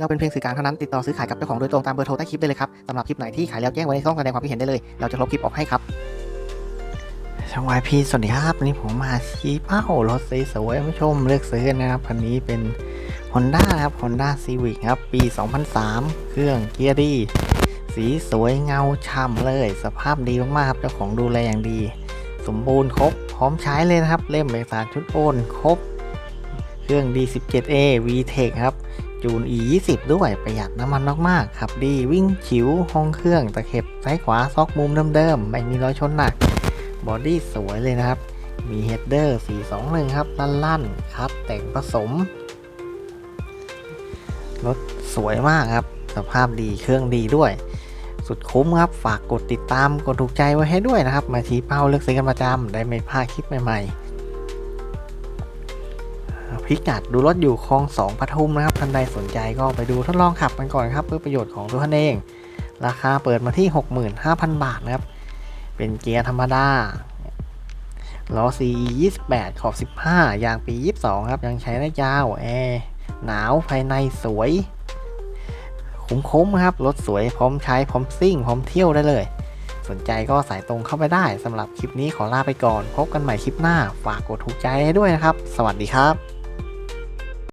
เราเป็นเพียงสื่อกลางเท่านั้นติดต่อซื้อขายกับเจ้าของโดยตรงตามเบอร์โทรใต้คลิปได้เลยครับสำหรับคลิปไหนที่ขายแล้วแจ้งไว้ในช่องแสดงความคิดเห็นได้เลย เราจะลบคลิปออกให้ครับช่องวายพีสวัสดีครับวันนี้ผมมาชี้เป้ารถสวยๆผู้ชมเลือกซื้อนะครับคันนี้เป็น Honda ครับ Honda Civic ครับปี 2003 เครื่องเกียร์ดี สีสวยเงาช่ำเลย สภาพดีมากๆครับเจ้าของดูแลอย่างดี สมบูรณ์ครบ พร้อมใช้เลยนะครับ เล่มเอกสารชุดโอนครบ เครื่อง D17A VTEC ครับ จูน E20 ด้วยประหยัดน้ำมันมากๆขับดีวิ่งฉิวห้องเครื่องตะเข็บซ้ายขวาซอกมุมเดิมๆไม่มีรอยชนหนักบอดี้สวยเลยนะครับ มีเฮดเดอร์ 421 ครับลั่นๆครับ แต่งผสม รถสวยมากครับ สภาพดีเครื่องดีด้วย สุดคุ้มครับ ฝากกดติดตามกดถูกใจไว้ให้ด้วยนะครับ มาชี้เป้าเลือกซื้อกันประจำได้ไม่พลาดคลิปใหม่ๆ พิกัดดูรถอยู่คลองสองปทุมนะครับท่านใดสนใจก็ไปดูทดลองขับกันก่อนครับ เพื่อประโยชน์ของตัวท่านเอง ราคาเปิดมาที่ 65,000 บาทนะครับ เป็นเกียร์ธรรมดาล้อ CE 28 ขอบ 15 ยางปี 22 ครับ ยังใช้ได้ยาวแอร์หนาวภายในสวยคุ้มๆครับ รถสวยพร้อมใช้พร้อมซิ่ง พร้อมเที่ยวได้เลย สนใจก็สายตรงเข้าไปได้สำหรับคลิปนี้ขอลาไปก่อน พบกันใหม่คลิปหน้า ฝากกดถูกใจให้ด้วยนะครับ สวัสดีครับ